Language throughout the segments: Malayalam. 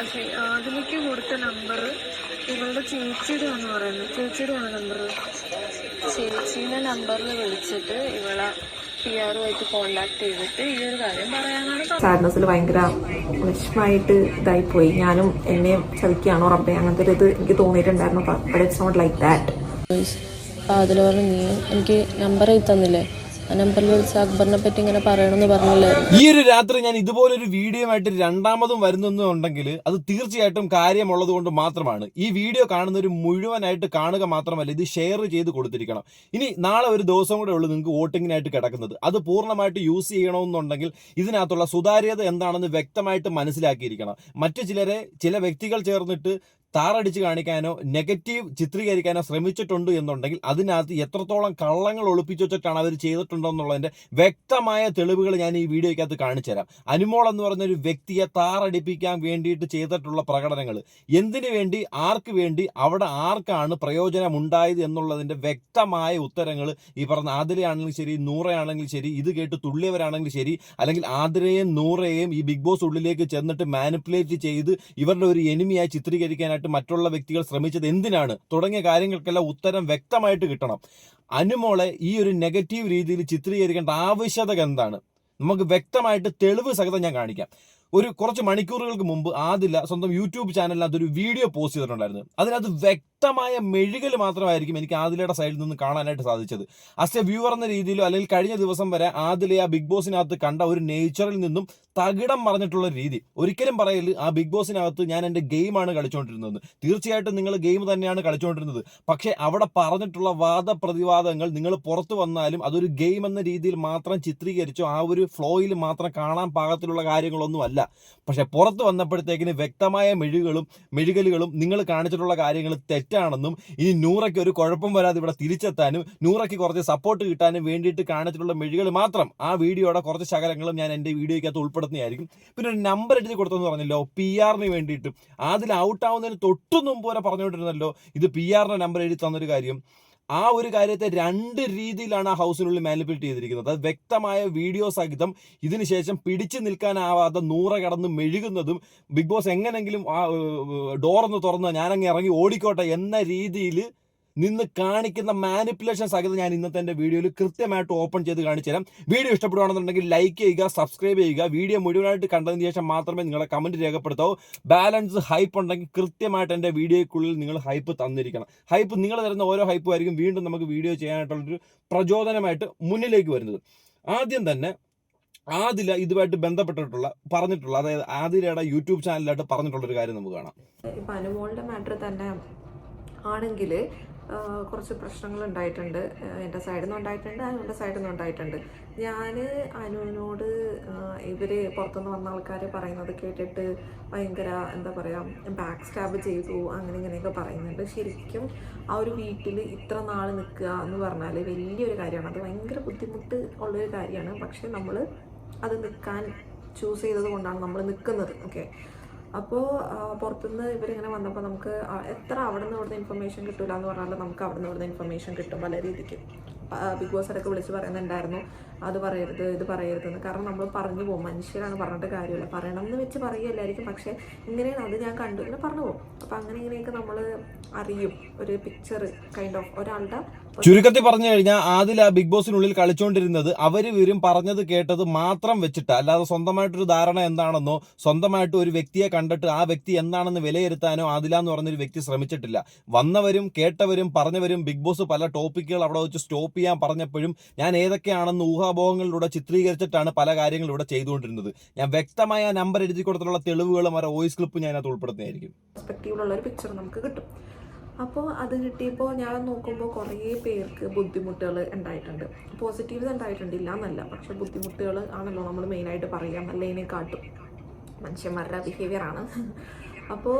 പക്ഷേ അതിലേക്ക് കൊടുത്ത നമ്പർ ഇവളുടെ ചേച്ചിയുടെ എന്ന് പറയുന്നത്. ചേച്ചിയുടെ ആണ് നമ്പർ ചേച്ചീന്റെ നമ്പറിൽ വിളിച്ചിട്ട് ഇവളെ പി ആറുമായിട്ട് കോണ്ടാക്ട് ചെയ്തിട്ട് ഈ ഒരു കാര്യം പറയാനാണ്. സാഡ്നസ്സിൽ ഭയങ്കര വിഷമായിട്ട് പോയി. ഞാനും എന്നെയും ചതിക്കുകയാണോ ഉറപ്പേ അങ്ങനത്തെ ഒരു ഇത് എനിക്ക് തോന്നിയിട്ടുണ്ടായിരുന്നു. But it's not like that അതിൽ പറഞ്ഞു നീ എനിക്ക് നമ്പർ തന്നില്ലേ? ഈ ഒരു രാത്രി ഞാൻ ഇതുപോലൊരു വീഡിയോ ആയിട്ട് രണ്ടാമതും വരുന്നുണ്ടെങ്കിൽ അത് തീർച്ചയായിട്ടും കാര്യമുള്ളത് കൊണ്ട് മാത്രമാണ്. ഈ വീഡിയോ കാണുന്നവർ മുഴുവനായിട്ട് കാണുക മാത്രമല്ല ഇത് ഷെയർ ചെയ്ത് കൊടുത്തിരിക്കണം. ഇനി നാളെ ഒരു ദിവസം കൂടെ ഉള്ളൂ നിങ്ങൾക്ക് വോട്ടിങ്ങിനായിട്ട് കിടക്കുന്നത്. അത് പൂർണമായിട്ട് യൂസ് ചെയ്യണമെന്നുണ്ടെങ്കിൽ ഇതിനകത്തുള്ള സുതാര്യത എന്താണെന്ന് വ്യക്തമായിട്ട് മനസ്സിലാക്കിയിരിക്കണം. മറ്റു ചിലരെ ചില വ്യക്തികൾ ചേർന്നിട്ട് താറടിച്ച് കാണിക്കാനോ നെഗറ്റീവ് ചിത്രീകരിക്കാനോ ശ്രമിച്ചിട്ടുണ്ട് എന്നുണ്ടെങ്കിൽ അതിനകത്ത് എത്രത്തോളം കള്ളങ്ങൾ ഒളിപ്പിച്ചു വെച്ചിട്ടാണ് അവർ ചെയ്തിട്ടുണ്ടെന്നുള്ളതിന്റെ വ്യക്തമായ തെളിവുകൾ ഞാൻ ഈ വീഡിയോയ്ക്കകത്ത് കാണിച്ചു തരാം. അനുമോൾ എന്ന് പറഞ്ഞ ഒരു വ്യക്തിയെ താറടിപ്പിക്കാൻ വേണ്ടിയിട്ട് ചെയ്തിട്ടുള്ള പ്രകടനങ്ങൾ. എന്തിനു വേണ്ടി ആർക്ക് വേണ്ടി അവിടെ ആർക്കാണ് പ്രയോജനം ഉണ്ടായത് എന്നുള്ളതിന്റെ വ്യക്തമായ ഉത്തരങ്ങൾ. ഈ പറഞ്ഞ ആതിരയാണെങ്കിലും ശരി നൂറയാണെങ്കിലും ശരി ഇത് കേട്ട് തുള്ളിയവരാണെങ്കിലും ശരി അല്ലെങ്കിൽ ആതിരയെയും നൂറയെയും ഈ ബിഗ് ബോസ് ഉള്ളിലേക്ക് ചെന്നിട്ട് മാനിപ്പുലേറ്റ് ചെയ്ത് ഇവരുടെ ഒരു എനിമിയായി ചിത്രീകരിക്കാനായിട്ട് മറ്റുള്ള വ്യക്തികൾ ശ്രമിച്ചത് എന്തിനാണ്? തുടങ്ങിയ കാര്യങ്ങൾക്കെല്ലാം ഉത്തരം വ്യക്തമായിട്ട് കിട്ടണം. അനുമോളെ ഈ ഒരു നെഗറ്റീവ് രീതിയിൽ ചിത്രീകരിക്കേണ്ട ആവശ്യകത എന്താണ്? നമുക്ക് വ്യക്തമായിട്ട് തെളിവ് സഹിതം ഞാൻ കാണിക്കാം. ഒരു കുറച്ച് മണിക്കൂറുകൾക്ക് മുമ്പ് ആദില്ല സ്വന്തം യൂട്യൂബ് ചാനലിനകത്ത് ഒരു വീഡിയോ പോസ്റ്റ് ചെയ്തിട്ടുണ്ടായിരുന്നു. അതിനകത്ത് വ്യക്തമായ മെഴുകൽ മാത്രമായിരിക്കും എനിക്ക് ആദിലയുടെ സൈഡിൽ നിന്ന് കാണാനായിട്ട് സാധിച്ചത്. അസ് എ വ്യൂവർ എന്ന രീതിയിലോ അല്ലെങ്കിൽ കഴിഞ്ഞ ദിവസം വരെ ആദിലെ ആ ബിഗ് ബോസിനകത്ത് കണ്ട ഒരു നേച്ചറിൽ നിന്നും തകിടം പറഞ്ഞിട്ടുള്ള രീതി. ഒരിക്കലും പറയൽ ആ ബിഗ് ബോസിനകത്ത് ഞാൻ എന്റെ ഗെയിമാണ് കളിച്ചുകൊണ്ടിരുന്നത് തീർച്ചയായിട്ടും നിങ്ങൾ ഗെയിം തന്നെയാണ് കളിച്ചുകൊണ്ടിരുന്നത് പക്ഷേ അവിടെ പറഞ്ഞിട്ടുള്ള വാദപ്രതിവാദങ്ങൾ നിങ്ങൾ പുറത്തു വന്നാലും അതൊരു ഗെയിം എന്ന രീതിയിൽ മാത്രം ചിത്രീകരിച്ചോ ആ ഒരു ഫ്ലോയിൽ മാത്രം കാണാൻ പാകത്തിലുള്ള കാര്യങ്ങളൊന്നും അല്ല പക്ഷെ പുറത്ത് വന്നപ്പോഴത്തേക്കിന് വ്യക്തമായ മെഴുകളും മെഴുകലുകളും നിങ്ങൾ കാണിച്ചിട്ടുള്ള കാര്യങ്ങൾ തെറ്റാണെന്നും ഇനി നൂറയ്ക്ക് ഒരു കുഴപ്പം വരാതെ ഇവിടെ തിരിച്ചെത്താനും നൂറയ്ക്ക് കുറച്ച് സപ്പോർട്ട് കിട്ടാനും വേണ്ടിയിട്ട് കാണിച്ചിട്ടുള്ള മെഴികൾ മാത്രം ആ വീഡിയോയുടെ കുറച്ച് ശകലങ്ങളും ഞാൻ എന്റെ വീഡിയോയ്ക്കകത്ത് ഉൾപ്പെടുത്തുന്നതായിരിക്കും. പിന്നെ ഒരു നമ്പർ എഴുതി കൊടുത്തെന്ന് പറഞ്ഞല്ലോ പി ആറിന് വേണ്ടിയിട്ട്. അതിൽ ഔട്ടാവുന്നതിന് തൊട്ടു മുമ്പ് വരെ പറഞ്ഞുകൊണ്ടിരുന്നല്ലോ ഇത് പി ആറിന്റെ നമ്പർ എഴുതി തന്നൊരു കാര്യം. ആ ഒരു കാര്യത്തെ രണ്ട് രീതിയിലാണ് ആ ഹൗസിനുള്ളിൽ മാനിപ്പുലേറ്റ് ചെയ്തിരിക്കുന്നത്. അത് വ്യക്തമായ വീഡിയോ സഹിതം ഇതിനുശേഷം പിടിച്ചു നിൽക്കാനാവാതെ നൂറ കടന്ന് മെഴുകുന്നതും ബിഗ് ബോസ് എങ്ങനെങ്കിലും ആ ഡോറൊന്ന് തുറന്ന് ഞാനങ്ങ് ഇറങ്ങി ഓടിക്കോട്ടെ എന്ന രീതിയിൽ നിന്ന് കാണിക്കുന്ന മാനിപ്പുലേഷൻ സഹിതം ഞാൻ ഇന്നത്തെ എന്റെ വീഡിയോയിൽ കൃത്യമായിട്ട് ഓപ്പൺ ചെയ്ത് കാണിച്ചു തരാം. വീഡിയോ ഇഷ്ടപ്പെടുകയാണെന്നുണ്ടെങ്കിൽ ലൈക്ക് ചെയ്യുക സബ്സ്ക്രൈബ് ചെയ്യുക. വീഡിയോ മുഴുവനായിട്ട് കണ്ടതിന് ശേഷം മാത്രമേ നിങ്ങളെ കമന്റ് രേഖപ്പെടുത്താവൂ. ബാലൻസ് ഹൈപ്പ് ഉണ്ടെങ്കിൽ കൃത്യമായിട്ട് എന്റെ വീഡിയോയ്ക്കുള്ളിൽ നിങ്ങൾ ഹൈപ്പ് തന്നിരിക്കണം. ഹൈപ്പ് നിങ്ങൾ തരുന്ന ഓരോ ഹൈപ്പും ആയിരിക്കും വീണ്ടും നമുക്ക് വീഡിയോ ചെയ്യാനായിട്ടുള്ളൊരു പ്രചോദനമായിട്ട് മുന്നിലേക്ക് വരുന്നത്. ആദ്യം തന്നെ ആദില ഇതുമായിട്ട് ബന്ധപ്പെട്ടിട്ടുള്ള പറഞ്ഞിട്ടുള്ള അതായത് ആദിലയുടെ യൂട്യൂബ് ചാനലിലായിട്ട് പറഞ്ഞിട്ടുള്ള ഒരു കാര്യം നമുക്ക് കാണാം. ഇപ്പം അനുമോളുടെ മാറ്റർ തന്നെ ആണെങ്കിൽ കുറച്ച് പ്രശ്നങ്ങൾ ഉണ്ടായിട്ടുണ്ട് എന്റെ സൈഡിൽ നിന്ന് ഉണ്ടായിട്ടുണ്ട് അനുവിന്റെ സൈഡിൽ നിന്ന് ഉണ്ടായിട്ടുണ്ട്. ഞാൻ അനുവിനോട് ഇവർ പുറത്തുനിന്ന് വന്ന ആൾക്കാർ പറയുന്നത് കേട്ടിട്ട് ഭയങ്കര എന്താ പറയുക ബാക്ക് സ്റ്റാബ് ചെയ്തു അങ്ങനെ ഇങ്ങനെയൊക്കെ പറയുന്നുണ്ട്. ശരിക്കും ആ ഒരു വീട്ടിൽ ഇത്ര നാൾ നിൽക്കുക എന്ന് പറഞ്ഞാൽ വലിയൊരു കാര്യമാണ്. അത് ഭയങ്കര ബുദ്ധിമുട്ട് ഉള്ളൊരു കാര്യമാണ്. പക്ഷേ നമ്മൾ അത് നിൽക്കാൻ ചൂസ് ചെയ്തത് കൊണ്ടാണ് നമ്മൾ നിൽക്കുന്നത് ഓക്കെ അപ്പോൾ പുറത്തുനിന്ന് ഇവരിങ്ങനെ വന്നപ്പോൾ നമുക്ക് എത്ര അവിടെ നിന്ന് ഇവിടുന്ന് ഇൻഫർമേഷൻ കിട്ടില്ല എന്ന് പറഞ്ഞാൽ നമുക്ക് അവിടെ നിന്ന് ഇവിടുന്ന് ഇൻഫർമേഷൻ കിട്ടും പല രീതിക്ക്. ബിഗ് ബോസ് ഇടയ്ക്ക് വിളിച്ച് പറയുന്നുണ്ടായിരുന്നു അത് പറയരുത് ഇത് പറയരുതെന്ന്. കാരണം നമ്മൾ പറഞ്ഞു പോകും മനുഷ്യരാണ് പറഞ്ഞിട്ട് കാര്യമില്ല. പറയണം എന്ന് വെച്ച് പറയുകയല്ലായിരിക്കും പക്ഷേ ഇങ്ങനെയാണ് അത് ഞാൻ കണ്ടു. ഇങ്ങനെ പറഞ്ഞു പോകും. അപ്പോൾ അങ്ങനെ ഇങ്ങനെയൊക്കെ നമ്മൾ അറിയും. ഒരു പിക്ചർ കൈൻഡ് ഓഫ് ഒരാളുടെ ചുരുക്കത്തിൽ പറഞ്ഞു കഴിഞ്ഞാൽ ആദിൽ ആ ബിഗ് ബോസിനുള്ളിൽ കളിച്ചുകൊണ്ടിരുന്നത് അവർ ഇവരും പറഞ്ഞത് കേട്ടത് മാത്രം വെച്ചിട്ട്. അല്ലാതെ സ്വന്തമായിട്ടൊരു ധാരണ എന്താണെന്നോ സ്വന്തമായിട്ട് ഒരു വ്യക്തിയെ കണ്ടിട്ട് ആ വ്യക്തി എന്താണെന്ന് വിലയിരുത്താനോ ആദില എന്ന് പറഞ്ഞൊരു വ്യക്തി ശ്രമിച്ചിട്ടില്ല. വന്നവരും കേട്ടവരും പറഞ്ഞവരും ബിഗ് ബോസ് പല ടോപ്പിക്കുകൾ അവിടെ വെച്ച് സ്റ്റോപ്പ് ചെയ്യാൻ പറഞ്ഞപ്പോഴും ഞാൻ ഏതൊക്കെയാണെന്ന് ഊഹാഭോഗങ്ങളിലൂടെ ചിത്രീകരിച്ചിട്ടാണ് പല കാര്യങ്ങളും ഇവിടെ ചെയ്തുകൊണ്ടിരുന്നത്. ഞാൻ വ്യക്തമായ നമ്പർ എഴുതി കൊടുത്തിട്ടുള്ള തെളിവുകളും അവരുടെ വോയിസ് ക്ലിപ്പും ഞാനത് ഉൾപ്പെടുത്തുന്നതായിരിക്കും. ഒരു പിക്ചർ നമുക്ക് കിട്ടും. അപ്പോൾ അത് കിട്ടിയപ്പോൾ ഞാൻ നോക്കുമ്പോൾ കുറേ പേർക്ക് ബുദ്ധിമുട്ടുകൾ ഉണ്ടായിട്ടുണ്ട്. പോസിറ്റീവ്സ് ഉണ്ടായിട്ടുണ്ട് ഇല്ല എന്നല്ല പക്ഷെ ബുദ്ധിമുട്ടുകൾ ആണല്ലോ നമ്മൾ മെയിനായിട്ട് പറയാം അല്ലേനെ കാട്ടും മനുഷ്യന്മാരുടെ ബിഹേവിയർ ആണ്. അപ്പോൾ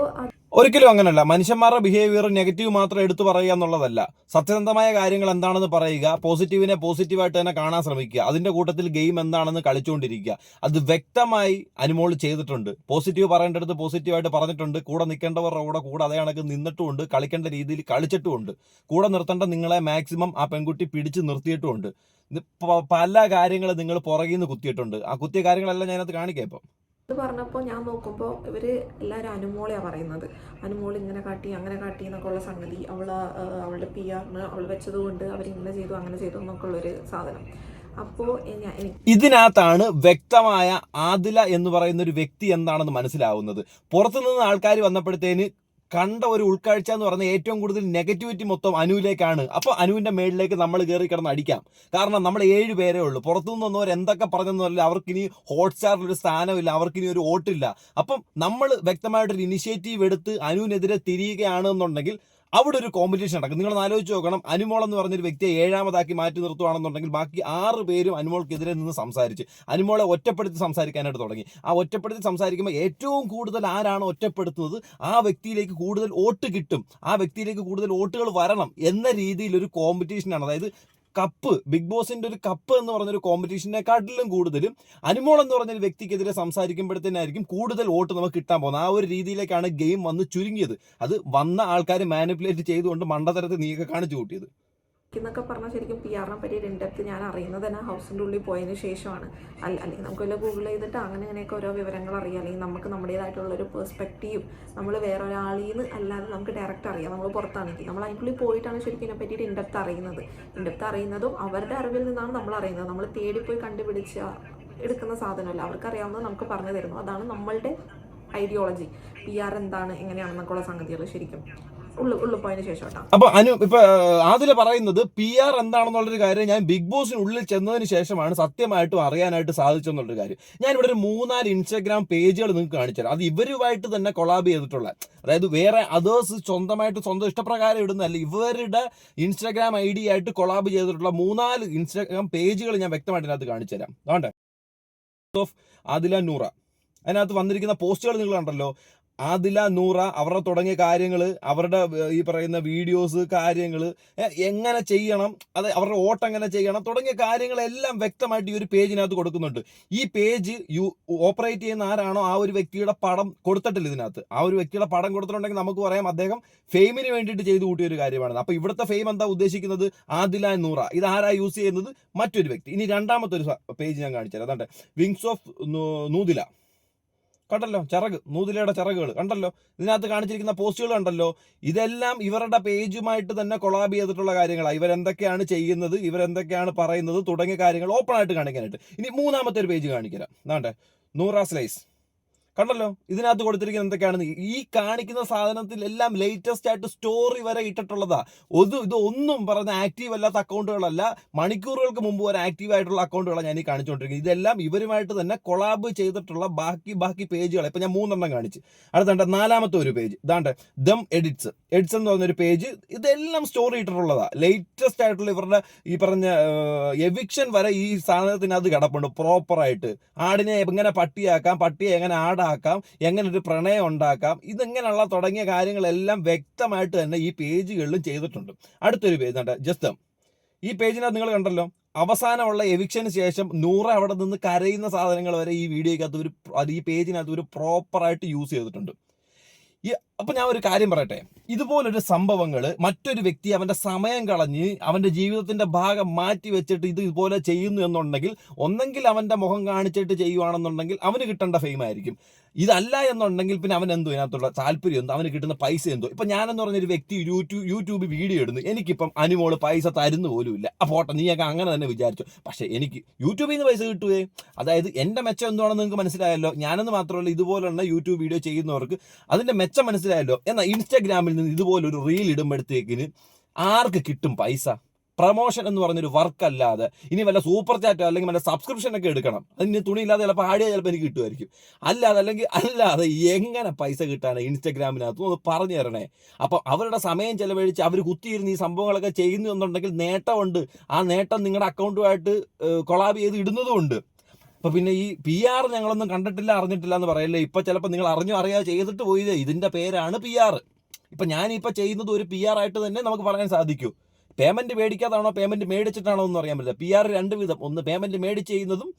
ഒരിക്കലും അങ്ങനല്ല. മനുഷ്യന്മാരുടെ ബിഹേവിയർ നെഗറ്റീവ് മാത്രം എടുത്തു പറയുക എന്നുള്ളതല്ല. സത്യസന്ധമായ കാര്യങ്ങൾ എന്താണെന്ന് പറയുക പോസിറ്റീവിനെ പോസിറ്റീവായിട്ട് തന്നെ കാണാൻ ശ്രമിക്കുക. അതിന്റെ കൂട്ടത്തിൽ ഗെയിം എന്താണെന്ന് കളിച്ചുകൊണ്ടിരിക്കുക. അത് വ്യക്തമായി അനുമോൾ ചെയ്തിട്ടുണ്ട്. പോസിറ്റീവ് പറയേണ്ടടുത്ത് പോസിറ്റീവായിട്ട് പറഞ്ഞിട്ടുണ്ട്. കൂടെ നിൽക്കേണ്ടവരുടെ കൂടെ കൂടെ അതേ കണക്ക് നിന്നിട്ടുമുണ്ട്. കളിക്കേണ്ട രീതിയിൽ കളിച്ചിട്ടുമുണ്ട്. കൂടെ നിർത്തേണ്ട നിങ്ങളെ മാക്സിമം ആ പെൺകുട്ടി പിടിച്ച് നിർത്തിയിട്ടുമുണ്ട്. പല കാര്യങ്ങൾ നിങ്ങൾ പുറകിൽ നിന്ന് കുത്തിയിട്ടുണ്ട്. ആ കുത്തിയ കാര്യങ്ങളെല്ലാം ഞാനത് കാണിക്കാം ഇപ്പം. ഇത് പറഞ്ഞപ്പോൾ ഞാൻ നോക്കുമ്പോൾ ഇവർ എല്ലാവരും അനുമോളെയാണ് പറയുന്നത്. അനുമോൾ ഇങ്ങനെ കാട്ടി അങ്ങനെ കാട്ടി എന്നൊക്കെ ഉള്ള സംഗതി അവൾ അവളുടെ പി ആറിന് അവൾ വെച്ചതുകൊണ്ട് അവരിങ്ങനെ ചെയ്തു അങ്ങനെ ചെയ്തു എന്നൊക്കെ ഉള്ളൊരു സാധനം ഇതിനകത്താണ് വ്യക്തമായ ആദില എന്ന് പറയുന്ന ഒരു വ്യക്തി എന്താണെന്ന് മനസ്സിലാവുന്നത്. പുറത്തുനിന്ന് ആൾക്കാർ വന്നപ്പോഴത്തേന് കണ്ട ഒരു ഉൾക്കാഴ്ച എന്ന് പറഞ്ഞ ഏറ്റവും കൂടുതൽ നെഗറ്റിവിറ്റി മൊത്തം അനുവിലേക്കാണ്. അപ്പോൾ അനുവിന്റെ മേളിലേക്ക് നമ്മൾ കയറി കിടന്ന് അടിക്കാം. കാരണം നമ്മൾ ഏഴ് പേരേ ഉള്ളൂ. പുറത്തുനിന്ന് വന്നവർ എന്തൊക്കെ പറഞ്ഞെന്നല്ല അവർക്കിനി ഹോട്ട്സ്റ്റാറിൽ ഒരു സ്ഥാനമില്ല. അവർക്കിനി ഒരു വോട്ടില്ല. അപ്പം നമ്മൾ വ്യക്തമായിട്ടൊരു ഇനിഷ്യേറ്റീവ് എടുത്ത് അനുവിനെതിരെ തിരിയുകയാണെന്നുണ്ടെങ്കിൽ അവിടെ ഒരു കോമ്പറ്റീഷൻ നടക്കും. നിങ്ങൾ ആലോചിച്ച് നോക്കണം. അനുമോൾ എന്ന് പറഞ്ഞൊരു വ്യക്തിയെ ഏഴാമതാക്കി മാറ്റി നിർത്തുവാണെന്നുണ്ടെങ്കിൽ ബാക്കി ആറ് പേരും അനുമോൾക്കെതിരെ നിന്ന് സംസാരിച്ച് അനുമോളെ ഒറ്റപ്പെടുത്തി സംസാരിക്കാനായിട്ട് തുടങ്ങി. ആ ഒറ്റപ്പെടുത്തി സംസാരിക്കുമ്പോൾ ഏറ്റവും കൂടുതൽ ആരാണ് ഒറ്റപ്പെടുത്തുന്നത്? ആ വ്യക്തിയിലേക്ക് കൂടുതൽ വോട്ട് കിട്ടും. ആ വ്യക്തിയിലേക്ക് കൂടുതൽ വോട്ടുകൾ വരണം എന്ന രീതിയിൽ ഒരു കോമ്പറ്റീഷനാണ് അതായത് കപ്പ് ബിഗ് ബോസിന്റെ ഒരു കപ്പ് എന്ന് പറഞ്ഞൊരു കോമ്പറ്റീഷനെക്കാട്ടിലും കൂടുതലും അനുമോൾ എന്ന് പറഞ്ഞ പറഞ്ഞൊരു വ്യക്തിക്കെതിരെ സംസാരിക്കുമ്പോഴത്തേനായിരിക്കും കൂടുതൽ വോട്ട് നമുക്ക് കിട്ടാൻ പോകുന്നത്. ആ ഒരു രീതിയിലേക്കാണ് ഗെയിം വന്ന് ചുരുങ്ങിയത്. അത് വന്ന ആൾക്കാർ മാനിപ്പുലേറ്റ് ചെയ്തുകൊണ്ട് മണ്ടതരത്തിൽ നീക്ക കാണിച്ചു കൂട്ടിയത്. എന്നൊക്കെ പറഞ്ഞാൽ ശരിക്കും പി ആറിനെ പറ്റി ഇൻഡെപ്ത് ഞാൻ അറിയുന്നത് തന്നെ ഹൗസിന്റെ ഉള്ളിൽ പോയതിന് ശേഷമാണ്. അല്ല അല്ലെങ്കിൽ നമുക്ക് വല്ല ഗൂഗിൾ ചെയ്തിട്ട് അങ്ങനെ അങ്ങനെയൊക്കെ ഓരോ വിവരങ്ങൾ അറിയാം. അല്ലെങ്കിൽ നമുക്ക് നമ്മുടേതായിട്ടുള്ളൊരു പേഴ്സ്പെക്റ്റീവ് നമ്മൾ വേറെ ഒരാളിൽ നിന്ന് അല്ലാതെ നമുക്ക് ഡയറക്റ്റ് അറിയാം. നമ്മൾ പുറത്താണെങ്കിൽ നമ്മൾ അതിനുള്ളിൽ പോയിട്ടാണ് ശരിക്കും ഇതിനെ പറ്റിയിട്ട് ഇൻഡെപ്ത് അറിയുന്നത്. ഇൻഡെപ്ത് അറിയുന്നതും അവരുടെ അറിവിൽ നിന്നാണ് നമ്മൾ അറിയുന്നത്. നമ്മൾ തേടിപ്പോയി കണ്ടുപിടിച്ച എടുക്കുന്ന സാധനമല്ല. അവർക്കറിയാവുന്നത് നമുക്ക് പറഞ്ഞു തരുന്നു. അതാണ് നമ്മളുടെ ഐഡിയോളജി പി ആർ എന്താണ്? എങ്ങനെയാണെന്നൊക്കെയുള്ള സംഗതികൾ ശരിക്കും. അപ്പൊ അനു ഇപ്പൊ ആദില പറയുന്നത് പി ആർ എന്താണെന്നുള്ളൊരു കാര്യം ഞാൻ ബിഗ് ബോസിനുള്ളിൽ ചെന്നതിന് ശേഷമാണ് സത്യമായിട്ടും അറിയാനായിട്ട് സാധിച്ചെന്നുള്ളൊരു കാര്യം. ഞാൻ ഇവിടെ ഒരു മൂന്നാൽ ഇൻസ്റ്റാഗ്രാം പേജുകൾ നിങ്ങൾക്ക് കാണിച്ചു തരാം. അത് ഇവരുമായിട്ട് തന്നെ കൊളാബ് ചെയ്തിട്ടുള്ള അതായത് വേറെ അതേഴ്സ് സ്വന്തമായിട്ട് സ്വന്തം ഇഷ്ടപ്രകാരം ഇടുന്നതല്ല ഇവരുടെ ഇൻസ്റ്റാഗ്രാം ഐ ഡി ആയിട്ട് കൊളാബ് ചെയ്തിട്ടുള്ള മൂന്നാൽ ഇൻസ്റ്റാഗ്രാം പേജുകൾ ഞാൻ വ്യക്തമായിട്ട് അതിനകത്ത് കാണിച്ചു തരാം. അതുകൊണ്ട് ഓഫ് ആദില നൂറ. അതിനകത്ത് വന്നിരിക്കുന്ന പോസ്റ്റുകൾ നിങ്ങൾ കണ്ടല്ലോ. ആദില നൂറ അവരുടെ തുടങ്ങിയ കാര്യങ്ങൾ അവരുടെ ഈ പറയുന്ന വീഡിയോസ് കാര്യങ്ങൾ എങ്ങനെ ചെയ്യണം അത് അവരുടെ ഓട്ടം എങ്ങനെ ചെയ്യണം തുടങ്ങിയ കാര്യങ്ങളെല്ലാം വ്യക്തമായിട്ട് ഈ ഒരു പേജിനകത്ത് കൊടുക്കുന്നുണ്ട്. ഈ പേജ് യു ഓപ്പറേറ്റ് ചെയ്യുന്ന ആരാണോ ആ ഒരു വ്യക്തിയുടെ പടം കൊടുത്തിട്ടില്ല ഇതിനകത്ത്. ആ ഒരു വ്യക്തിയുടെ പടം കൊടുത്തിട്ടുണ്ടെങ്കിൽ നമുക്ക് പറയാം അദ്ദേഹം ഫെയിമിന് വേണ്ടിയിട്ട് ചെയ്തു കൂട്ടിയ ഒരു കാര്യമാണ്. അപ്പോൾ ഇവിടുത്തെ ഫെയിം എന്താ ഉദ്ദേശിക്കുന്നത്? ആദില നൂറ. ഇത് ആരാ യൂസ് ചെയ്യുന്നത്? മറ്റൊരു വ്യക്തി. ഇനി രണ്ടാമത്തെ ഒരു പേജ് ഞാൻ കാണിച്ചുതരാം. അതാണ്ട് വിങ്സ് ഓഫ് നൂതില കണ്ടല്ലോ? ചിറക്. നൂതിലയുടെ ചിറകുകൾ കണ്ടല്ലോ? ഇതിനകത്ത് കാണിച്ചിരിക്കുന്ന പോസ്റ്റുകൾ കണ്ടല്ലോ? ഇതെല്ലാം ഇവരുടെ പേജുമായിട്ട് തന്നെ കൊളാബ് ചെയ്തിട്ടുള്ള കാര്യങ്ങളാണ് ഇവരെന്തൊക്കെയാണ് ചെയ്യുന്നത്? ഇവരെന്തൊക്കെയാണ് പറയുന്നത്? തുടങ്ങിയ കാര്യങ്ങൾ ഓപ്പൺ ആയിട്ട് കാണിക്കാനായിട്ട്. ഇനി മൂന്നാമത്തെ ഒരു പേജ് കാണിക്കാം എന്താണ്ടേ നൂറ സ്ലൈസ് കണ്ടല്ലോ? ഇതിനകത്ത് കൊടുത്തിരിക്കുന്നത് എന്തൊക്കെയാണ് ഈ കാണിക്കുന്ന സാധനത്തിൽ എല്ലാം ലേറ്റസ്റ്റ് ആയിട്ട് സ്റ്റോറി വരെ ഇട്ടിട്ടുള്ളതാ. ഒരു ഇത് ഒന്നും പറഞ്ഞ ആക്റ്റീവ് അല്ലാത്ത അക്കൗണ്ടുകളല്ല മണിക്കൂറുകൾക്ക് മുമ്പ് വരെ ആക്റ്റീവ് ആയിട്ടുള്ള അക്കൗണ്ടുകളാണ് ഞാൻ ഈ കാണിച്ചുകൊണ്ടിരിക്കുന്നത് ഇതെല്ലാം ഇവരുമായിട്ട് തന്നെ കൊളാബ് ചെയ്തിട്ടുള്ള ബാക്കി ബാക്കി പേജുകൾ ഇപ്പൊ ഞാൻ മൂന്നെണ്ണം കാണിച്ച്. അടുത്ത നാലാമത്തെ ഒരു പേജ് ഇതാണ്ട് ദം എഡിറ്റ്സ് എഡിറ്റ്സ് എന്ന് പറഞ്ഞൊരു പേജ് ഇതെല്ലാം സ്റ്റോറി ഇട്ടിട്ടുള്ളതാ. ലേറ്റസ്റ്റ് ആയിട്ടുള്ള ഇവരുടെ ഈ പറഞ്ഞ എവിക്ഷൻ വരെ ഈ സാധനത്തിനകത്ത് കിടപ്പുണ്ട്. പ്രോപ്പറായിട്ട് ആടിനെ എങ്ങനെ പട്ടിയാക്കാം. പട്ടിയെ എങ്ങനെ ആടാക്കാം എങ്ങനെ ഒരു പ്രണയം ഉണ്ടാക്കാം ഇതിങ്ങനെയുള്ള തുടങ്ങിയ കാര്യങ്ങളെല്ലാം വ്യക്തമായിട്ട് തന്നെ ഈ പേജുകളിലും ചെയ്തിട്ടുണ്ട്. അടുത്തൊരു പേജ് ഉണ്ട് ജസ്റ്റ് ഈ പേജിനകത്ത് നിങ്ങൾ കണ്ടല്ലോ അവസാനമുള്ള എവിക്ഷന് ശേഷം നൂറ് അവിടെ നിന്ന് കരയുന്ന സാധനങ്ങൾ വരെ ഈ വീഡിയോക്കകത്ത് ഒരു ഈ പേജിനകത്ത് ഒരു പ്രോപ്പറായിട്ട് യൂസ് ചെയ്തിട്ടുണ്ട്. ഈ അപ്പൊ ഞാൻ ഒരു കാര്യം പറയട്ടെ. ഇതുപോലൊരു സംഭവങ്ങൾ മറ്റൊരു വ്യക്തി അവന്റെ സമയം കളഞ്ഞ് അവന്റെ ജീവിതത്തിന്റെ ഭാഗം മാറ്റി വെച്ചിട്ട് ഇത് ഇതുപോലെ ചെയ്യുന്നു എന്നുണ്ടെങ്കിൽ ഒന്നെങ്കിൽ അവന്റെ മുഖം കാണിച്ചിട്ട് ചെയ്യുവാണെന്നുണ്ടെങ്കിൽ അവന് കിട്ടേണ്ട ഫെയിം ആയിരിക്കും. ഇതല്ല എന്നുണ്ടെങ്കിൽ പിന്നെ അവൻ എന്തോ ഇതിനകത്തുള്ള താല്പര്യം എന്തോ അവന് കിട്ടുന്ന പൈസ എന്തോ. ഇപ്പൊ ഞാനെന്ന് പറഞ്ഞൊരു വ്യക്തി യൂട്യൂബ് യൂട്യൂബ് വീഡിയോ ഇടുന്നു. എനിക്കിപ്പം അനുമോൾ പൈസ തരുന്നു പോലും ഇല്ല ആ പോട്ടെ നീയൊക്കെ അങ്ങനെ തന്നെ വിചാരിച്ചു. പക്ഷേ എനിക്ക് യൂട്യൂബിൽ നിന്ന് പൈസ കിട്ടുവേ? അതായത് എന്റെ മെച്ചം എന്താണെന്ന് നിങ്ങൾക്ക് മനസ്സിലായല്ലോ. ഞാനെന്ന് മാത്രമല്ല ഇതുപോലുള്ള യൂട്യൂബ് വീഡിയോ ചെയ്യുന്നവർക്ക് അതിന്റെ മെച്ചം മനസ്സിലായല്ലോ. എന്നാൽ ഇൻസ്റ്റാഗ്രാമിൽ നിന്ന് ഇതുപോലൊരു റീൽ ഇടുമ്പോഴത്തേക്കിന് ആർക്ക് കിട്ടും പൈസ? പ്രൊമോഷൻ എന്ന് പറഞ്ഞൊരു വർക്ക് അല്ലാതെ ഇനി വല്ല സൂപ്പർ ചാറ്റോ അല്ലെങ്കിൽ വല്ല സബ്സ്ക്രിപ്ഷൻ ഒക്കെ എടുക്കണം. അതിന് തുണിയില്ലാതെ ചിലപ്പോൾ ആടിയാൽ ചിലപ്പോൾ എനിക്ക് കിട്ടുമായിരിക്കും. അല്ലാതെ അല്ലെങ്കിൽ അല്ലാതെ എങ്ങനെ പൈസ കിട്ടാണ് ഇൻസ്റ്റഗ്രാമിനകത്ത് ഒന്ന് പറഞ്ഞു തരണേ. അപ്പം അവരുടെ സമയം ചെലവഴിച്ച് അവർ കുത്തിയിരുന്ന് ഈ സംഭവങ്ങളൊക്കെ ചെയ്യുന്നു എന്നുണ്ടെങ്കിൽ നേട്ടമുണ്ട്. ആ നേട്ടം നിങ്ങളുടെ അക്കൗണ്ടുമായിട്ട് കൊളാബ് ചെയ്ത് ഇടുന്നതുമുണ്ട് അപ്പൊ പിന്നെ ഈ പി ആർ ഞങ്ങളൊന്നും കണ്ടിട്ടില്ല അറിഞ്ഞിട്ടില്ല എന്ന് പറയല്ലേ? ഇപ്പൊ ചിലപ്പോൾ നിങ്ങൾ അറിഞ്ഞോ അറിയാതെ ചെയ്തിട്ട് പോയത് ഇതിന്റെ പേരാണ് പി ആർ ഇപ്പൊ ഞാനിപ്പോ ചെയ്യുന്നത് ഒരു പി ആർ ആയിട്ട് തന്നെ നമുക്ക് പറയാൻ സാധിക്കൂ. പേയ്മെന്റ് മേടിക്കാതാണോ പേയ്മെന്റ് മേടിച്ചിട്ടാണോ എന്ന് അറിയാൻ പറ്റില്ല. പി ആർ രണ്ട് വിധം. ഒന്ന് പേയ്മെന്റ് മേടിച്ച് ചെയ്യുന്നതും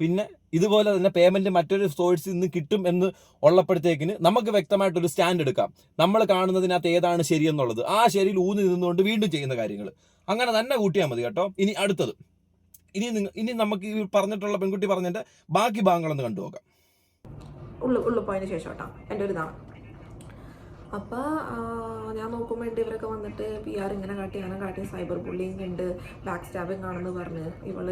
പിന്നെ ഇതുപോലെ തന്നെ പേയ്മെന്റ് മറ്റൊരു സോഴ്സിൽ നിന്ന് കിട്ടും എന്ന് ഉള്ളപ്പോഴത്തേക്കിന് നമുക്ക് വ്യക്തമായിട്ടൊരു സ്റ്റാൻഡ് എടുക്കാം. നമ്മൾ കാണുന്നതിനകത്ത് ഏതാണ് ശരിയെന്നുള്ളത്. ആ ശരിയിൽ ഊന്നി നിന്നുകൊണ്ട് വീണ്ടും ചെയ്യുന്ന കാര്യങ്ങൾ. അങ്ങനെ തന്നെ കൂട്ടിയാൽ മതി കേട്ടോ. ഇനി അടുത്തത്. ഇനി ഇനി നമുക്ക് ഈ പറഞ്ഞിട്ടുള്ള പെൺകുട്ടി പറഞ്ഞതിന്റെ ബാക്കി ഭാഗങ്ങളൊന്ന് കണ്ടു നോക്കാം ഉള്ളു ഉള്ളു പോയതിന് ശേഷം കേട്ടോ. എന്റെ ഒരു ഇതാണ്. അപ്പോൾ ഞാൻ നോക്കുമ്പോൾ ഉണ്ട് ഇവരൊക്കെ വന്നിട്ട് പി ആർ ഇങ്ങനെ കാട്ടി അങ്ങനെ കാട്ടി സൈബർ ബുള്ളിങ് ഉണ്ട് ബാക്ക് സ്റ്റാബിങ് ആണെന്ന് പറഞ്ഞ് ഇവൾ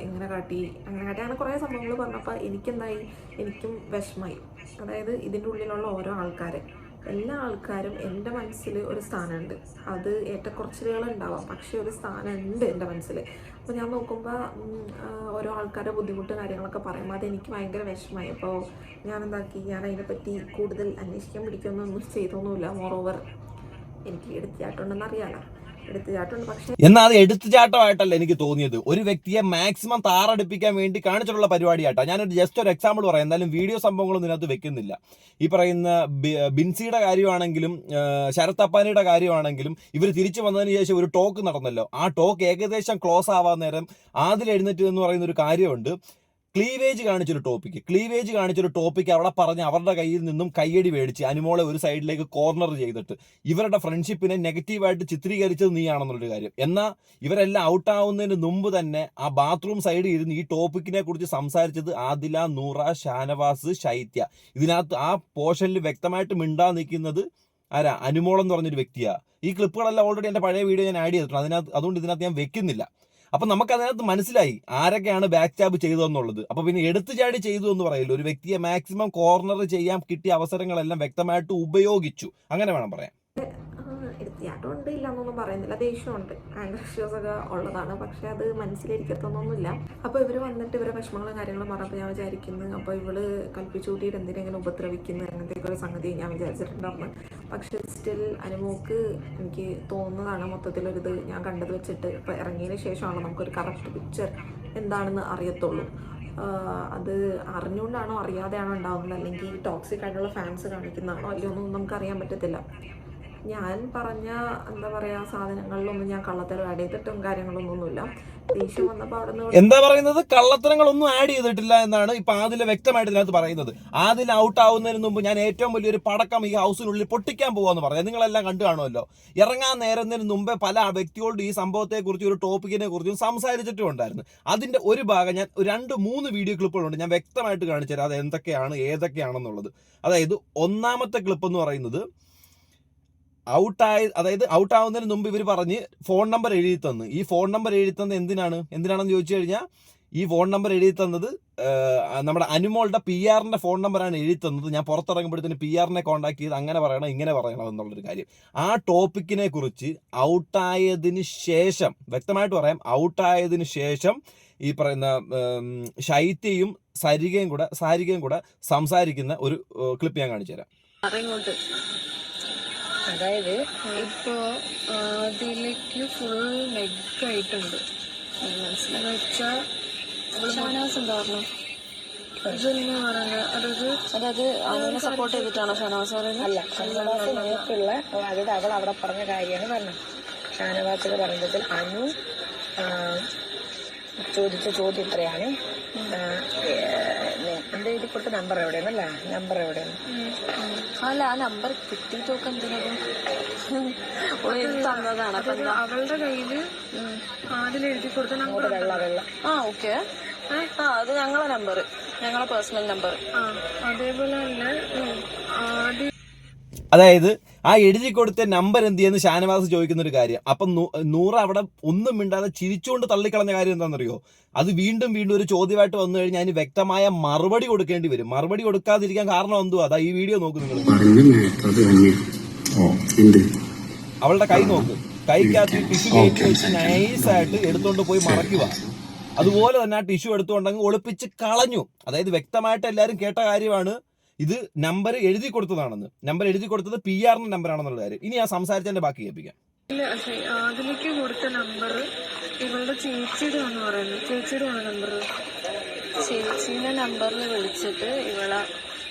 ഇങ്ങനെ കാട്ടി അങ്ങനെ കാട്ടി അങ്ങനെ കുറേ സംഭവങ്ങൾ പറഞ്ഞപ്പോൾ എനിക്കെന്തായി? എനിക്കും വിഷമായി. അതായത് ഇതിന്റെ ഉള്ളിലുള്ള ഓരോ ആൾക്കാരെ. എല്ലാ ആൾക്കാരും എന്റെ മനസ്സിൽ ഒരു സ്ഥാനമുണ്ട്. അത് ഏറ്റക്കുറച്ചിലുകളുണ്ടാവാം. പക്ഷേ ഒരു സ്ഥാനമുണ്ട് എന്റെ മനസ്സിൽ. അപ്പോൾ ഞാൻ നോക്കുമ്പോൾ ഓരോ ആൾക്കാരുടെ ബുദ്ധിമുട്ട് കാര്യങ്ങളൊക്കെ പറയുമ്പോൾ അത് എനിക്ക് ഭയങ്കര വിഷമമായി. അപ്പോൾ ഞാൻ എന്താക്കി ഞാൻ അതിനെപ്പറ്റി കൂടുതൽ അന്വേഷിക്കാൻ പിടിക്കുന്നൊന്നും ചെയ്തൊന്നുമില്ല. മോറോവർ എനിക്ക് എടുത്തിയാട്ടുണ്ടെന്ന് പക്ഷേ എന്നാൽ അത് എടുത്തുചാട്ടമായിട്ടല്ല എനിക്ക് തോന്നിയത്. ഒരു വ്യക്തിയെ മാക്സിമം താറടിപ്പിക്കാൻ വേണ്ടി കാണിച്ചിട്ടുള്ള പരിപാടിയായിട്ടാ. ഞാനൊരു ജസ്റ്റ് ഒരു എക്സാമ്പിൾ പറയാം. എന്തായാലും വീഡിയോ സംഭവങ്ങളൊന്നും ഇതിനകത്ത് വെക്കുന്നില്ല. ഈ പറയുന്ന ബിൻസിയുടെ കാര്യമാണെങ്കിലും ശരത് അപ്പാനിയുടെ കാര്യമാണെങ്കിലും ഇവർ തിരിച്ചു വന്നതിന് ശേഷം ഒരു ടോക്ക് നടന്നല്ലോ. ആ ടോക്ക് ഏകദേശം ക്ലോസ് ആവാൻ നേരം ആദ്യം എഴുന്നേറ്റ് എന്ന് പറയുന്ന ഒരു കാര്യമുണ്ട്. ക്ലീവേജ് കാണിച്ചൊരു ടോപ്പിക്ക് ക്ലീവേജ് കാണിച്ചൊരു ടോപ്പിക്ക് അവിടെ പറഞ്ഞ് അവരുടെ കയ്യിൽ നിന്നും കയ്യടി മേടിച്ച് അനുമോളെ ഒരു സൈഡിലേക്ക് കോർണർ ചെയ്തിട്ട് ഇവരുടെ ഫ്രണ്ട്ഷിപ്പിനെ നെഗറ്റീവായിട്ട് ചിത്രീകരിച്ചത് നീയാണെന്നുള്ളൊരു കാര്യം. എന്നാൽ ഇവരെല്ലാം ഔട്ടാവുന്നതിന് മുമ്പ് തന്നെ ആ ബാത്റൂം സൈഡിൽ ഇരുന്ന് ഈ ടോപ്പിക്കിനെ കുറിച്ച് സംസാരിച്ചത് ആദില നൂറ ഷാനവാസ് ശൈത്യ. ഇതിനകത്ത് ആ പോർഷനിൽ വ്യക്തമായിട്ട് മിണ്ടാ നിൽക്കുന്നത് ആരാ? അനുമോളം എന്ന് പറഞ്ഞൊരു വ്യക്തിയാണ് ഈ ക്ലിപ്പുകളെല്ലാം ഓൾറെഡി എന്റെ പഴയ വീഡിയോ ഞാൻ ആഡ് ചെയ്തിട്ടുണ്ട്. അതിനകത്ത് അതുകൊണ്ട് ഇതിനകത്ത് ഞാൻ വെക്കുന്നില്ല. അപ്പൊ നമുക്ക് അതിനകത്ത് മനസ്സിലായി ആരൊക്കെയാണ് ബാക്ക് സ്റ്റാബ് ചെയ്തതെന്നുള്ളത്. അപ്പൊ പിന്നെ എടുത്തു ചാടി ചെയ്തു എന്ന് പറയില്ല? ഒരു വ്യക്തിയെ മാക്സിമം കോർണർ ചെയ്യാൻ കിട്ടിയ അവസരങ്ങളെല്ലാം വ്യക്തമായിട്ട് ഉപയോഗിച്ചു. അങ്ങനെ വേണം പറയാൻ. ഉണ്ട് ഇല്ല എന്നൊന്നും പറയുന്നില്ല. ദേഷ്യമുണ്ട്. ഇഷ്യൂസ് ഒക്കെ ഉള്ളതാണ്. പക്ഷെ അത് മനസ്സിലിരിക്കത്തൊന്നുമില്ല. അപ്പോൾ ഇവർ വന്നിട്ട് ഇവരെ വിഷമങ്ങളും കാര്യങ്ങളും പറഞ്ഞപ്പോൾ ഞാൻ വിചാരിക്കുന്നു അപ്പോൾ ഇവൾ കൽപ്പിച്ചു കൂട്ടിയിട്ട് എന്തിനെങ്കിലും ഉപദ്രവിക്കുന്നു? അങ്ങനത്തെ ഒരു സംഗതി ഞാൻ വിചാരിച്ചിട്ടുണ്ടായിരുന്നു. പക്ഷെ സ്റ്റിൽ അനുമോക്ക് എനിക്ക് തോന്നുന്നതാണ് മൊത്തത്തിലൊരിത് ഞാൻ കണ്ടത് വെച്ചിട്ട് ഇപ്പോൾ ഇറങ്ങിയതിന് ശേഷമാണ് നമുക്കൊരു കറക്റ്റ് പിക്ചർ എന്താണെന്ന് അറിയത്തുള്ളൂ. അത് അറിഞ്ഞുകൊണ്ടാണോ അറിയാതെയാണോ ഉണ്ടാവുന്നത്? അല്ലെങ്കിൽ ടോക്സിക് ആയിട്ടുള്ള ഫാൻസ് കാണിക്കുന്നതാണോ? അല്ലയോ ഒന്നും നമുക്ക് അറിയാൻ പറ്റത്തില്ല. ഞാൻ പറഞ്ഞ എന്താ പറയാ സാധനങ്ങളിലൊന്നും ഞാൻ കള്ളത്തരം ആഡ് ചെയ്തിട്ടും കാര്യങ്ങളൊന്നുമില്ല ദേഷ്യം വന്നപ്പോൾ അവിടെ നിന്ന് എന്താ പറയുന്നത്? കള്ളത്തരങ്ങളൊന്നും ആഡ് ചെയ്തിട്ടില്ല എന്നാണ് ഇപ്പൊ ആദില വ്യക്തമായിട്ട് ഇതിനകത്ത് പറയുന്നത്. ആദിൽ ഔട്ട് ആവുന്നതിന് മുമ്പ് ഞാൻ ഏറ്റവും വലിയൊരു പടക്കം ഈ ഹൗസിനുള്ളിൽ പൊട്ടിക്കാൻ പോവാന്ന് പറഞ്ഞത് നിങ്ങളെല്ലാം കണ്ടു കാണുമല്ലോ. ഇറങ്ങാൻ നേരത്തിന് മുമ്പേ പല വ്യക്തികളോട് ഈ സംഭവത്തെ കുറിച്ച് ഒരു ടോപ്പിക്കിനെ കുറിച്ചും സംസാരിച്ചിട്ടും ഉണ്ടായിരുന്നു അതിന്റെ ഒരു ഭാഗം ഞാൻ രണ്ട് മൂന്ന് വീഡിയോ ക്ലിപ്പുകളുണ്ട് ഞാൻ വ്യക്തമായിട്ട് കാണിച്ചു തരാം. അത് എന്തൊക്കെയാണ് ഏതൊക്കെയാണെന്നുള്ളത്. അതായത് ഒന്നാമത്തെ ക്ലിപ്പ് എന്ന് പറയുന്നത് ഔട്ടായ അതായത് ഔട്ട് ആവുന്നതിന് മുമ്പ് ഇവർ പറഞ്ഞ് ഫോൺ നമ്പർ എഴുതി തന്നു. ഈ ഫോൺ നമ്പർ എഴുതി തന്നത് എന്തിനാണ്? എന്തിനാണെന്ന് ചോദിച്ചു കഴിഞ്ഞാൽ ഈ ഫോൺ നമ്പർ എഴുതി തന്നത് നമ്മുടെ അനുമോളുടെ പി ആറിന്റെ ഫോൺ നമ്പറാണ് എഴുതി തന്നത്. ഞാൻ പുറത്തിറങ്ങുമ്പോഴത്തേന് പി ആറിനെ കോൺടാക്ട് ചെയ്ത് അങ്ങനെ പറയണം ഇങ്ങനെ പറയണം എന്നുള്ളൊരു കാര്യം. ആ ടോപ്പിക്കിനെ കുറിച്ച് ഔട്ടായതിന് ശേഷം വ്യക്തമായിട്ട് പറയാം ഔട്ടായതിന് ശേഷം ഈ പറയുന്ന ശൈത്യയും സരികയും കൂടെ സാരികയും കൂടെ സംസാരിക്കുന്ന ഒരു ക്ലിപ്പ് ഞാൻ കാണിച്ചു തരാം അതായത് ഇപ്പോ അതിലേക്ക് ഫുൾ നെഗായിട്ടുണ്ട് ആയിട്ടുണ്ട്. ഷാനാസ് പറയുന്നത് അതായത് അതായത് സപ്പോർട്ട് ചെയ്തിട്ടാണോ ഷാനവാസ് പറയുന്നത്? അല്ല ഷാനവാസ് അതായത് അവൾ അവിടെ പറഞ്ഞ കാര്യമാണ് പറഞ്ഞത്. ഷാനവാസിൽ പറഞ്ഞതിൽ അനു ചോദിച്ച ചോദ്യം ഇത്രയാണ്. എന്റെ ഇതിൽ കൊടുത്ത നമ്പർ എവിടെയാണല്ല നമ്പർ എവിടെയാണ് അല്ല ആ നമ്പർ കിട്ടിയിട്ടൊക്കെ തന്നതാണ് അതായത് അവളുടെ കയ്യിൽ ആദ്യം എഴുതി കൊടുത്ത നമ്പർ വെള്ള വെള്ള. ആ ഓക്കെ ആ അത് ഞങ്ങളെ നമ്പർ ഞങ്ങളെ പേഴ്സണൽ നമ്പർ ആ അതേപോലെ തന്നെ ആദ്യം അതായത് ആ എഴുതി കൊടുത്ത നമ്പർ എന്ത് ചെയ്യുന്ന? ഷാനവാസ് ചോദിക്കുന്ന ഒരു കാര്യം. അപ്പം നൂറ് അവിടെ ഒന്നും മിണ്ടാതെ ചിരിച്ചുകൊണ്ട് തള്ളിക്കളഞ്ഞ കാര്യം എന്താണെന്നറിയോ? അത് വീണ്ടും വീണ്ടും ഒരു ചോദ്യമായിട്ട് വന്നു കഴിഞ്ഞാൽ അതിന് വ്യക്തമായ മറുപടി കൊടുക്കേണ്ടി വരും. മറുപടി കൊടുക്കാതിരിക്കാൻ കാരണം എന്തുവാ? അതാ ഈ വീഡിയോ നോക്ക് നിങ്ങൾ. അവളുടെ കൈ നോക്ക്. കൈക്കകത്ത് ടിഷ്യൂ കയറ്റി വെച്ച് നൈസായിട്ട് എടുത്തുകൊണ്ട് പോയി മറക്കുക അതുപോലെ തന്നെ ആ ടിഷ്യൂ എടുത്തുകൊണ്ടെങ്കിൽ ഒളിപ്പിച്ച് കളഞ്ഞു. അതായത് വ്യക്തമായിട്ട് എല്ലാവരും കേട്ട കാര്യമാണ്. ഇത് നമ്പർ എഴുതി കൊടുത്തതാണെന്ന്. നമ്പർ എഴുതി കൊടുത്തത് പി ആറിന്റെ നമ്പർ ആണെന്നുള്ള കാര്യം. ഇനി ആ സംസാരിച്ചതിന്റെ ബാക്കി കേൾപ്പിക്കാം. അതിലേക്ക് കൊടുത്ത നമ്പർ ഇവളുടെ ചേച്ചിയുടെ എന്ന് പറയുന്നത് ചേച്ചിയുടെ ആണ് നമ്പർ ചേച്ചീന്റെ നമ്പറിൽ വിളിച്ചിട്ട് ഇവളെ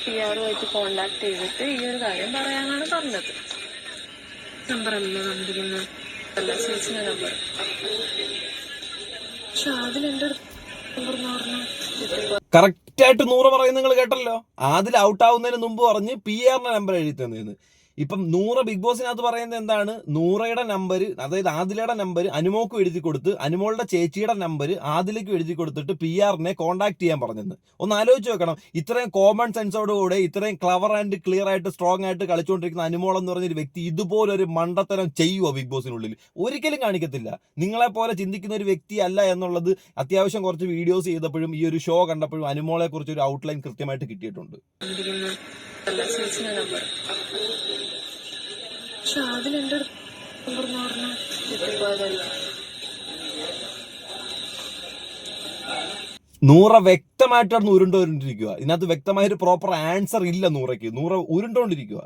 പി ആറുമായിട്ട് കോണ്ടാക്ട് ചെയ്തിട്ട് ഈ ഒരു കാര്യം പറയാനാണ് പറഞ്ഞത്. നമ്പർ അല്ലേ വന്നിരിക്കുന്നത് അല്ല ചേച്ചിന്റെ നമ്പർ പക്ഷെ അതിൽ എന്റെ നമ്പർ എന്ന് പറഞ്ഞു കറക്റ്റ് ആയിട്ട് നൂറ് പറയുന്നത് നിങ്ങൾ കേട്ടല്ലോ. അതിൽ ഔട്ട് ആവുന്നതിന് മുമ്പ് പറഞ്ഞ് പി ആറിന്റെ നമ്പർ എഴുതി തന്നേന്ന്. ഇപ്പം നൂറ ബിഗ് ബോസിനകത്ത് പറയുന്നത് എന്താണ്? നൂറയുടെ നമ്പർ അതായത് ആദിലയുടെ നമ്പർ അനുമോക്കും എഴുതി കൊടുത്ത് അനുമോളുടെ ചേച്ചിയുടെ നമ്പർ ആദിലേക്കും എഴുതി കൊടുത്തിട്ട് പി ആറിനെ കോൺടാക്ട് ചെയ്യാൻ പറഞ്ഞെന്ന് ഒന്ന് ആലോചിച്ച് വെക്കണം ഇത്രയും കോമൺ സെൻസോടുകൂടെ ഇത്രയും ക്ലവർ ആൻഡ് ക്ലിയർ ആയിട്ട് സ്ട്രോങ് ആയിട്ട് കളിച്ചുകൊണ്ടിരിക്കുന്ന അനുമോൾ എന്ന് പറഞ്ഞൊരു വ്യക്തി ഇതുപോലൊരു മണ്ടത്തരം ചെയ്യുമോ ബിഗ് ബോസിനുള്ളിൽ? ഒരിക്കലും കാണിക്കത്തില്ല. നിങ്ങളെപ്പോലെ ചിന്തിക്കുന്ന ഒരു വ്യക്തി അല്ല എന്നുള്ളത് അത്യാവശ്യം കുറച്ച് വീഡിയോസ് ചെയ്തപ്പോഴും ഈ ഒരു ഷോ കണ്ടപ്പോഴും അനുമോളെ കുറിച്ച് ഒരു ഔട്ട്ലൈൻ കൃത്യമായിട്ട് കിട്ടിയിട്ടുണ്ട്. അല്ല ചേച്ചിയുടെ നമ്പർ പക്ഷെ അതിൽ എന്റെ നമ്പർ എന്ന് പറഞ്ഞാൽ കിട്ടിപ്പോയതല്ല നൂറ വ്യക്തമായിട്ടാണ് ഉരുണ്ടോണ്ടിരിക്കുക ഇതിനകത്ത് വ്യക്തമായ ഒരു പ്രോപ്പർ ആൻസർ ഇല്ല നൂറയ്ക്ക്. നൂറ ഉരുണ്ടോണ്ടിരിക്കുക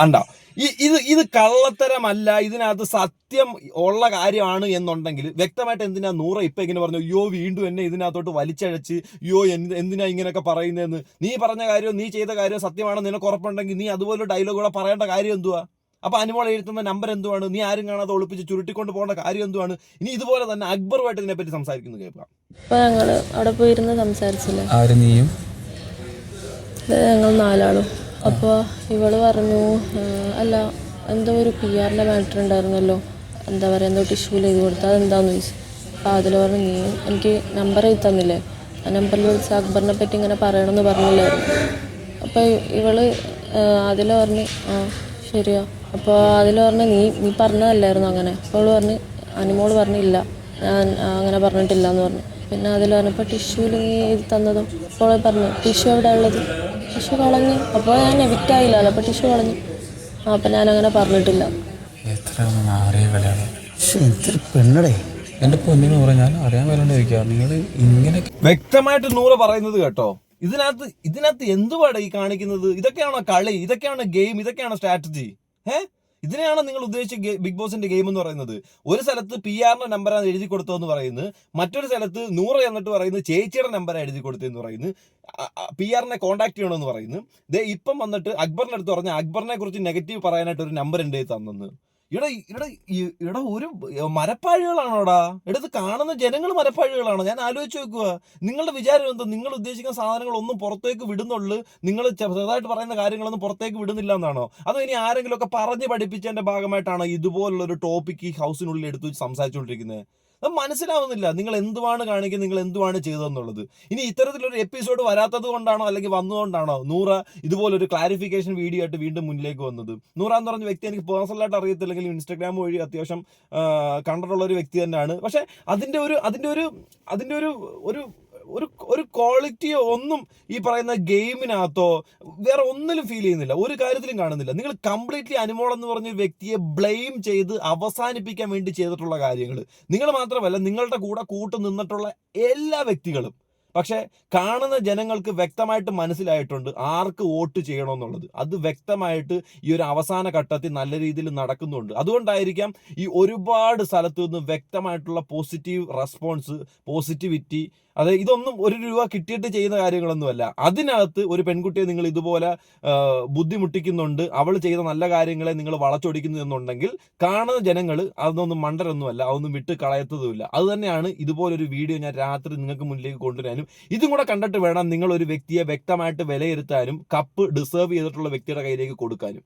അണ്ടോ ഈ ഇത് ഇത് കള്ളത്തരമല്ല ഇതിനകത്ത് സത്യം ഉള്ള കാര്യമാണ് എന്നുണ്ടെങ്കിൽ വ്യക്തമായിട്ട് എന്തിനാ നൂറ ഇപ്പൊ ഇങ്ങനെ പറഞ്ഞു അയ്യോ വീണ്ടും എന്നെ ഇതിനകത്തോട്ട് വലിച്ചഴച്ച് അയ്യോ എന്ത് എന്തിനാ ഇങ്ങനെയൊക്കെ പറയുന്നതെന്ന്? നീ പറഞ്ഞ കാര്യം നീ ചെയ്ത കാര്യം സത്യമാണെന്ന് നിനക്ക് ഉറപ്പുണ്ടെങ്കിൽ നീ അതുപോലെ ഡയലോഗ് കൂടെ പറയേണ്ട കാര്യം എന്തുവാ? അപ്പൊ അനുമോൾ എഴുത്തുന്ന നമ്പർ എന്തുവാണ്? നീ ആരും കാണാതെ ഒളിപ്പിച്ച് ചുരുട്ടിക്കൊണ്ട് പോകേണ്ട കാര്യം എന്തുവാണ്? ഇനി ഇതുപോലെ തന്നെ അക്ബറുമായിട്ട് ഇതിനെപ്പറ്റി സംസാരിക്കുന്നത് കേൾക്കാം. അപ്പോൾ ഞങ്ങൾ അവിടെ പോയിരുന്ന് സംസാരിച്ചില്ല? ആര് നീയും? ഞങ്ങൾ നാലാളും. അപ്പോൾ ഇവൾ പറഞ്ഞു അല്ല എന്തോ ഒരു പി ആറിന്റെ മാറ്റർ ഉണ്ടായിരുന്നല്ലോ. എന്താ പറയുക എന്തോ ടിഷ്യൂൽ എഴുതി കൊടുത്താൽ അതെന്താന്ന് ചോദിച്ചു. അപ്പോൾ അതിൽ പറഞ്ഞു നീ എനിക്ക് നമ്പർ എഴുതി തന്നില്ലേ? ആ നമ്പറിൽ വിളിച്ച് അക്ബറിനെ പറ്റി ഇങ്ങനെ പറയണമെന്ന് പറഞ്ഞില്ലായിരുന്നു. അപ്പോൾ ഇവൾ അതിൽ പറഞ്ഞ് ആ ശരിയാ. അപ്പോൾ അതിൽ പറഞ്ഞ് നീ നീ പറഞ്ഞതല്ലായിരുന്നു അങ്ങനെ. അപ്പോൾ അവൾ പറഞ്ഞ് അനിമോൾ പറഞ്ഞില്ല. ഞാൻ അങ്ങനെ പറഞ്ഞിട്ടില്ല എന്ന് പറഞ്ഞു. പിന്നെ അതിൽ പറഞ്ഞപ്പോൾ ടിഷ്യൂൽ നീ എഴുതി തന്നതും അപ്പോൾ പറഞ്ഞു ടിഷ്യൂ എവിടെ ഉള്ളത് ടിഷ്യൂ കളഞ്ഞു. അപ്പോൾ ഞാൻ എവിക്റ്റ് ആയില്ലല്ലോ അപ്പോൾ ടിഷ്യൂ കളഞ്ഞു. ആ അപ്പം ഞാൻ അങ്ങനെ പറഞ്ഞിട്ടില്ല എത്ര പെണ്ണടേ. പൊന്നിന് പറഞ്ഞാൽ അറിയാൻ നിങ്ങൾ ഇങ്ങനെ വ്യക്തമായിട്ട് നൂറ് പറയുന്നത് കേട്ടോ. ഇതിനകത്ത് ഇതിനകത്ത് എന്തുവാടാ ഈ കാണിക്കുന്നത്? ഇതൊക്കെയാണോ കളി? ഇതൊക്കെയാണോ ഗെയിം? ഇതൊക്കെയാണോ സ്ട്രാറ്റജി? ഏ? ഇതിനെയാണോ നിങ്ങൾ ഉദ്ദേശിച്ച ബിഗ് ബോസിന്റെ ഗെയിം എന്ന് പറയുന്നത്. ഒരു സ്ഥലത്ത് പി ആറിന്റെ നമ്പറാണ് എഴുതി കൊടുത്തതെന്ന് പറയുന്നത് മറ്റൊരു സ്ഥലത്ത് നൂറ് എന്നിട്ട് പറയുന്നത് ചേച്ചിയുടെ നമ്പറാണ് എഴുതി കൊടുത്തതെന്ന് പറയുന്നു. പി ആറിനെ കോൺടാക്ട് ചെയ്യണമെന്ന് പറയുന്നു. ദേ ഇപ്പം വന്നിട്ട് അക്ബറിന്റെ അടുത്ത് അക്ബറിനെ കുറിച്ച് നെഗറ്റീവ് പറയാനായിട്ട് ഒരു നമ്പർ എന്റെ തന്നു ഇവിടെ ഇവിടെ ഇവിടെ ഒരു മരപ്പാഴികളാണോടാ? എടുത്ത് കാണുന്ന ജനങ്ങൾ മരപ്പാഴികളാണോ? ഞാൻ ആലോചിച്ച് നോക്കുക നിങ്ങളുടെ വിചാരം എന്താ? നിങ്ങൾ ഉദ്ദേശിക്കുന്ന സാധനങ്ങളൊന്നും പുറത്തേക്ക് വിടുന്നുള്ളൂ. നിങ്ങൾ ചെറുതായിട്ട് പറയുന്ന കാര്യങ്ങളൊന്നും പുറത്തേക്ക് വിടുന്നില്ല എന്നാണോ? അതോ ഇനി ആരെങ്കിലും ഒക്കെ പറഞ്ഞ് പഠിപ്പിച്ചതിന്റെ ഭാഗമായിട്ടാണോ ഇതുപോലുള്ള ഒരു ടോപ്പിക്ക് ഈ ഹൗസിനുള്ളിൽ എടുത്ത് സംസാരിച്ചുകൊണ്ടിരിക്കുന്നത് അത് മനസ്സിലാവുന്നില്ല. നിങ്ങൾ എന്തുവാണ് കാണിക്കുന്നത്? നിങ്ങൾ എന്തുവാണ് ചെയ്തതെന്നുള്ളത്. ഇനി ഇത്തരത്തിലൊരു എപ്പിസോഡ് വരാത്തത് കൊണ്ടാണോ അല്ലെങ്കിൽ വന്നതുകൊണ്ടാണോ? നൂറ ഇതുപോലൊരു ക്ലാരിഫിക്കേഷൻ വീഡിയോ ആയിട്ട് വീണ്ടും മുന്നിലേക്ക് വന്നത്. നൂറ എന്ന് പറഞ്ഞ വ്യക്തി എനിക്ക് പേഴ്സണലായിട്ട് അറിയത്തില്ലെങ്കിൽ ഇൻസ്റ്റാഗ്രാം വഴി അത്യാവശ്യം കണ്ടിട്ടുള്ള ഒരു വ്യക്തി തന്നെയാണ്. പക്ഷേ അതിന്റെ ഒരു അതിന്റെ ഒരു അതിന്റെ ഒരു ഒരു ഒരു ഒരു ക്വാളിറ്റിയോ ഒന്നും ഈ പറയുന്ന ഗെയിമിനകത്തോ വേറെ ഒന്നിലും ഫീൽ ചെയ്യുന്നില്ല. ഒരു കാര്യത്തിലും കാണുന്നില്ല. നിങ്ങൾ കംപ്ലീറ്റ്ലി അനുമോൾ എന്ന് പറഞ്ഞ വ്യക്തിയെ ബ്ലെയിം ചെയ്ത് അവസാനിപ്പിക്കാൻ വേണ്ടി ചെയ്തിട്ടുള്ള കാര്യങ്ങൾ നിങ്ങൾ മാത്രമല്ല നിങ്ങളുടെ കൂടെ കൂട്ടു നിന്നിട്ടുള്ള എല്ലാ വ്യക്തികളും പക്ഷെ കാണുന്ന ജനങ്ങൾക്ക് വ്യക്തമായിട്ട് മനസ്സിലായിട്ടുണ്ട് ആർക്ക് വോട്ട് ചെയ്യണമെന്നുള്ളത്. അത് വ്യക്തമായിട്ട് ഈ ഒരു അവസാന ഘട്ടത്തിൽ നല്ല രീതിയിൽ നടക്കുന്നുണ്ട്. അതുകൊണ്ടായിരിക്കാം ഈ ഒരുപാട് സ്ഥലത്തു നിന്ന് വ്യക്തമായിട്ടുള്ള പോസിറ്റീവ് റെസ്പോൺസ് പോസിറ്റിവിറ്റി അത് ഇതൊന്നും ഒരു രൂപ കിട്ടിയിട്ട് ചെയ്യുന്ന കാര്യങ്ങളൊന്നുമല്ല. അതിനകത്ത് ഒരു പെൺകുട്ടിയെ നിങ്ങൾ ഇതുപോലെ ബുദ്ധിമുട്ടിക്കുന്നുണ്ട് അവൾ ചെയ്ത നല്ല കാര്യങ്ങളെ നിങ്ങൾ വളച്ചൊടിക്കുന്നു എന്നുണ്ടെങ്കിൽ കാണുന്ന ജനങ്ങൾ അതൊന്നും മണ്ടരൊന്നുമല്ല അതൊന്നും വിട്ട് കളയത്തതുമില്ല. അത് തന്നെയാണ് ഇതുപോലൊരു വീഡിയോ ഞാൻ രാത്രി നിങ്ങൾക്ക് മുന്നിലേക്ക് കൊണ്ടുവരാനും ഇതും കൂടെ കണ്ടിട്ട് വേണം നിങ്ങൾ ഒരു വ്യക്തിയെ വ്യക്തമായിട്ട് വിലയിരുത്താനും കപ്പ് ഡിസേർവ് ചെയ്തിട്ടുള്ള വ്യക്തിയുടെ കയ്യിലേക്ക് കൊടുക്കാനും.